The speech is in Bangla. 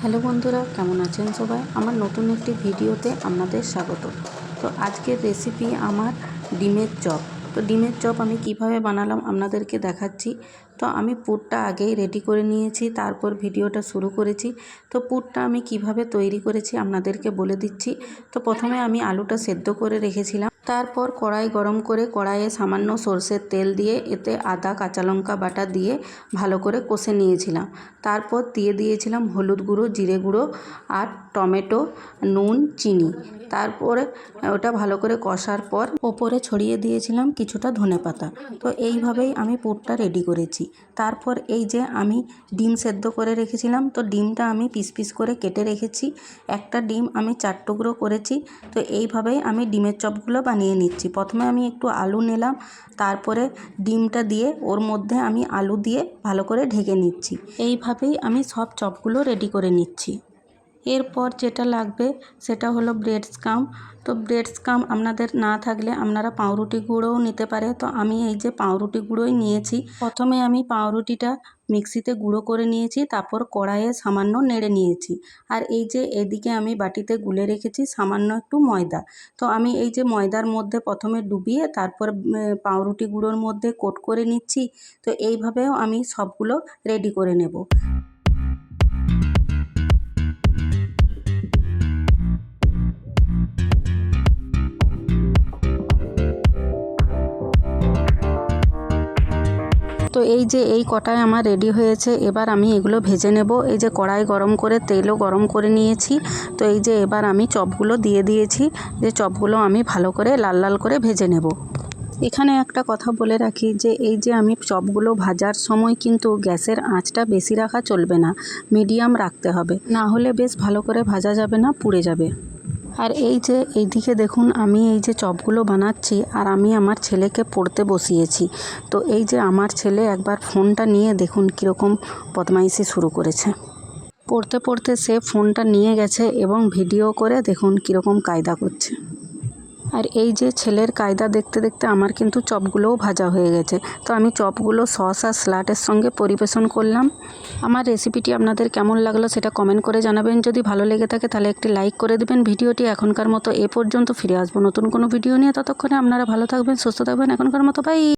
হ্যালো বন্ধুরা, কেমন আছেন সবাই? আমার নতুন একটি ভিডিওতে আপনাদের স্বাগত। তো আজকের রেসিপি আমার ডিমের চপ। তো ডিমের চপ আমি কীভাবে বানালাম আপনাদেরকে দেখাচ্ছি। তো আমি পুরটা আগেই রেডি করে নিয়েছি, তারপর ভিডিওটা শুরু করেছি। তো পুরটা আমি কীভাবে তৈরি করেছি আপনাদেরকে বলে দিচ্ছি। তো প্রথমে আমি আলুটা সেদ্ধ করে রেখেছিলাম। তারপর কড়াই গরম করে কড়াইয়ে সামান্য সর্ষের তেল দিয়ে এতে আদা, কাঁচা লঙ্কা বাটা দিয়ে ভালো করে কষে নিয়েছিলাম। তারপর দিয়ে দিয়েছিলাম হলুদ গুঁড়ো, জিরে গুঁড়ো আর টমেটো, নুন, চিনি। তারপরে ওটা ভালো করে কষার পর ওপরে ছড়িয়ে দিয়েছিলাম কিছুটা ধনে পাতা। তো এইভাবেই আমি পুরটা রেডি করেছি। তারপর এই যে আমি ডিম সেদ্ধ করে রেখেছিলাম, তো ডিমটা আমি পিস পিস করে কেটে রেখেছি। একটা ডিম আমি চার টুকরো করেছি, তো এইভাবেই আমি ডিমের চপগুলো বানিয়ে নিচ্ছি। প্রথমে আমি একটু আলু নিলাম, তারপরে ডিমটা দিয়ে ওর মধ্যে আমি আলু দিয়ে ভালো করে ঢেকে নিচ্ছি। এইভাবেই আমি সব চপগুলো রেডি করে নিচ্ছি। এরপর যেটা লাগবে সেটা হলো ব্রেড স্কাম তো ব্রেড স্কাম আপনাদের না থাকলে আপনারা পাউরুটি গুঁড়োও নিতে পারে। তো আমি এই যে পাউরুটি গুঁড়োই নিয়েছি। প্রথমে আমি পাউরুটিটা মিক্সিতে গুঁড়ো করে নিয়েছি, তারপর কড়াইয়ে সামান্য নেড়ে নিয়েছি। আর এই যে এদিকে আমি বাটিতে গুলে রেখেছি সামান্য একটু ময়দা। তো আমি এই যে ময়দার মধ্যে প্রথমে ডুবিয়ে তারপর পাউরুটি গুঁড়োর মধ্যে কোট করে নিচ্ছি। তো এইভাবেও আমি সবগুলো রেডি করে নেব। তো এই যে এই কটায় আমার রেডি হয়েছে, এবার আমি এগুলো ভেজে নেব। এই যে কড়াই গরম করে তেলও গরম করে নিয়েছি। তো এই যে এবার আমি চপগুলো দিয়ে দিয়েছি, যে চপগুলো আমি ভালো করে লাল লাল করে ভেজে নেব। এখানে একটা কথা বলে রাখি যে, এই যে আমি চপগুলো ভাজার সময় কিন্তু গ্যাসের আঁচটা বেশি রাখা চলবে না, মিডিয়াম রাখতে হবে। না হলে বেশ ভালো করে ভাজা যাবে না, পুড়ে যাবে। আর এই যে এইদিকে দেখুন, আমি এই যে চপগুলো বানাচ্ছি আর আমি আমার ছেলেকে পড়তে বসিয়েছি। তো এই যে আমার ছেলে একবার ফোনটা নিয়ে দেখুন কীরকম বদমাইশি শুরু করেছে। পড়তে পড়তে সে ফোনটা নিয়ে গেছে এবং ভিডিও করে দেখুন কীরকম কায়দা করছে। আর এই যে ছেলের কায়দা দেখতে দেখতে আমার কিন্তু চপগুলোও ভাজা হয়ে গেছে। তো আমি চপগুলো সস আর স্লাটের সঙ্গে পরিবেশন করলাম। আমার রেসিপিটি আপনাদের কেমন লাগল সেটা কমেন্ট করে জানাবেন। যদি ভালো লেগে থাকে তাহলে একটি লাইক করে দেবেন। ভিডিওটি এখনকার মতো এ পর্যন্ত ফিরে আসব। নতুন কোনো ভিডিও নিয়ে ততক্ষণে আপনারা ভালো থাকবেন, সুস্থ থাকবেন। এখনকার মতো বাই।